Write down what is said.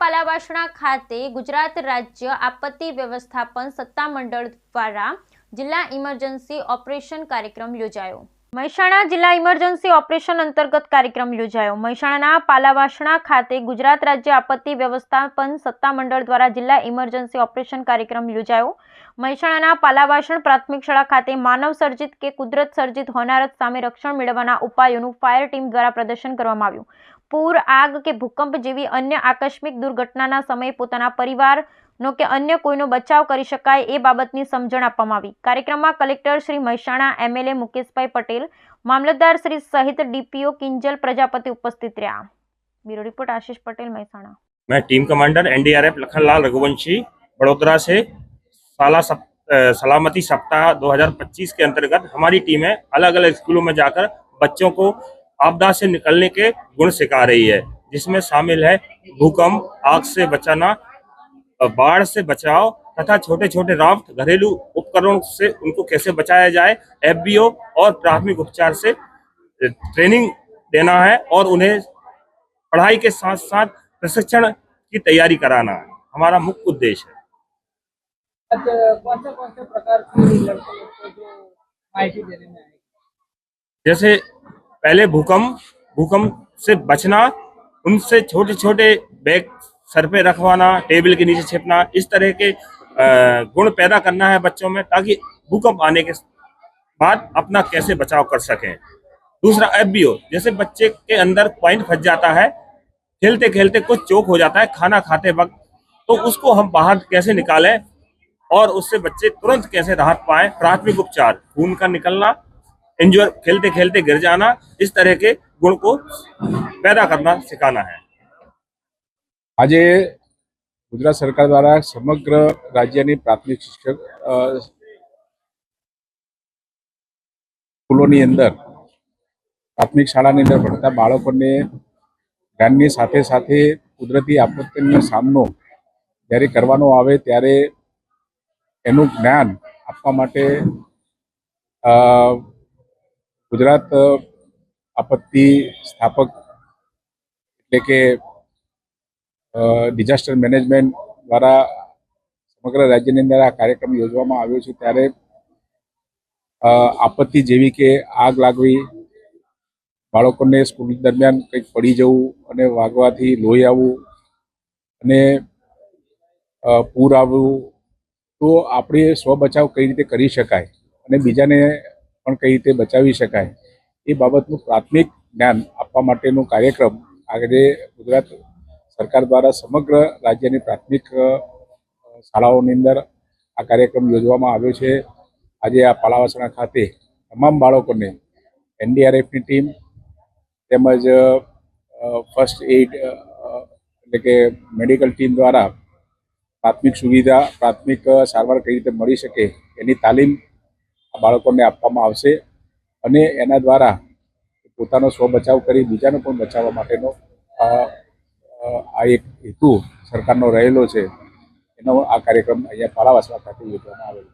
પાલાવાસણા ખાતે ગુજરાત રાજ્ય આપત્તિ વ્યવસ્થાપન સત્તામંડળ દ્વારા જિલ્લા ઇમરજન્સી ઓપરેશન કાર્યક્રમ યોજાયો. મહેસાણા જિલ્લા ઇમરજન્સી ઓપરેશન અંતર્ગત કાર્યક્રમ યોજાયો. મહેસાણાના પાલાવાસણા ખાતે ગુજરાત રાજ્ય આપત્તિ વ્યવસ્થાપન સત્તામંડળ દ્વારા જિલ્લા ઇમરજન્સી ઓપરેશન કાર્યક્રમ યોજાયો. મહેસાણાના પાલાવાસણ પ્રાથમિક શાળા ખાતે માનવ સર્જિત કે કુદરત સર્જિત હોનારત સામે રક્ષણ મેળવવાના ઉપાયોનું ફાયર ટીમ દ્વારા પ્રદર્શન કરવામાં આવ્યું. પૂર આગ કે ભૂકંપ જેવી અન્ય આકસ્મિક દુર્ઘટનાના સમયે પોતાના પરિવારનો કે અન્ય કોઈનો બચાવ કરી શકાય એ બાબતની સમજણ આપવામાં આવી કાર્યક્રમમાં કલેક્ટર શ્રી મહેસાણા એમએલએ મુકેશભાઈ પટેલ મામલતદાર શ્રી સહિત ડીપીઓ કિંજલ પ્રજાપતિ ઉપસ્થિત રહ્યા બ્યુરો રિપોર્ટ आशीष पटेल महेसाणा मैं team commander NDRF Lakhanlal Raghuvanshi Vadodara से साला सप, अ, सलामती सप्ताह 2025 के अंतर्गत हमारी टीमें अलग अलग स्कूलों में जाकर बच्चों को आपदा से निकलने के गुण सिखा रही है जिसमें शामिल है भूकंप आग से बचाना बाढ़ से बचाव तथा छोटे छोटे राफ्ट घरेलू उपकरणों से उनको कैसे बचाया जाए एफबीओ और प्राथमिक उपचार से ट्रेनिंग देना है और उन्हें पढ़ाई के साथ साथ प्रशिक्षण की तैयारी कराना है। हमारा मुख्य उद्देश्य है। जैसे पहले भूकंप भूकंप से बचना, उनसे छोटे छोटे बैग सर पे रखवाना, टेबल के नीचे छिपना, इस तरह के गुण पैदा करना है बच्चों में ताकि भूकंप आने के बाद अपना कैसे बचाव कर सकें। दूसरा, एफबीओ, जैसे बच्चे के अंदर पॉइंट फंस जाता है खेलते खेलते कुछ चोक हो जाता है, खाना खाते वक्त तो उसको हम बाहर कैसे निकालें और उससे बच्चे तुरंत कैसे राहत पाए? प्राथमिक उपचार, खून का निकलना इंजर खेलते खेलते गिर जाना इस तरह के गुण को पैदा करना सिखाना है આજે ગુજરાત સરકાર દ્વારા સમગ્ર રાજ્યની પ્રાથમિક શિક્ષક અ, સ્કૂલોની અંદર પ્રાથમિક શાળાની અંદર ભણતા બાળકોને જ્ઞાનની સાથે સાથે કુદરતી આપત્તિનો સામનો જ્યારે કરવાનો આવે ત્યારે એનું જ્ઞાન આપવા માટે અ, ગુજરાત આપત્તિ સ્થાપક એટલે કે ડિઝાસ્ટર મેનેજમેન્ટ દ્વારા સમગ્ર રાજ્યની અંદર આ કાર્યક્રમ યોજવામાં આવ્યો છે ત્યારે આપત્તિ જેવી કે આગ લાગવી, બાળકોને સ્કૂલ દરમિયાન કંઈક પડી જવું અને વાગવાથી લોહી આવવું અને પૂર આવવું, તો આપણે સ્વ બચાવ કઈ રીતે કરી શકાય અને બીજાને પણ કઈ રીતે બચાવી શકાય એ બાબતનું પ્રાથમિક જ્ઞાન આપવા માટેનો કાર્યક્રમ આજે ગુજરાત સરકાર દ્વારા સમગ્ર રાજ્યની પ્રાથમિક શાળાઓની અંદર આ કાર્યક્રમ યોજવામાં આવ્યો છે. આજે આ પાલાવાસણા ખાતે તમામ બાળકોને એનડીઆરએફની ટીમ તેમજ ફર્સ્ટ એઇડ એટલે કે મેડિકલ ટીમ દ્વારા પ્રાથમિક સુવિધા, પ્રાથમિક સારવાર કઈ રીતે મળી શકે એની તાલીમ બાળકોને આપવામાં આવશે અને એના દ્વારા પોતાનો સ્વ બચાવ કરી બીજાને પણ બચાવવા માટેનો આ એક હેતુ સરકારનો રહેલો છે. એનો આ કાર્યક્રમ અહીંયા પાલાવાસવા ખાતે યોજવામાં આવેલો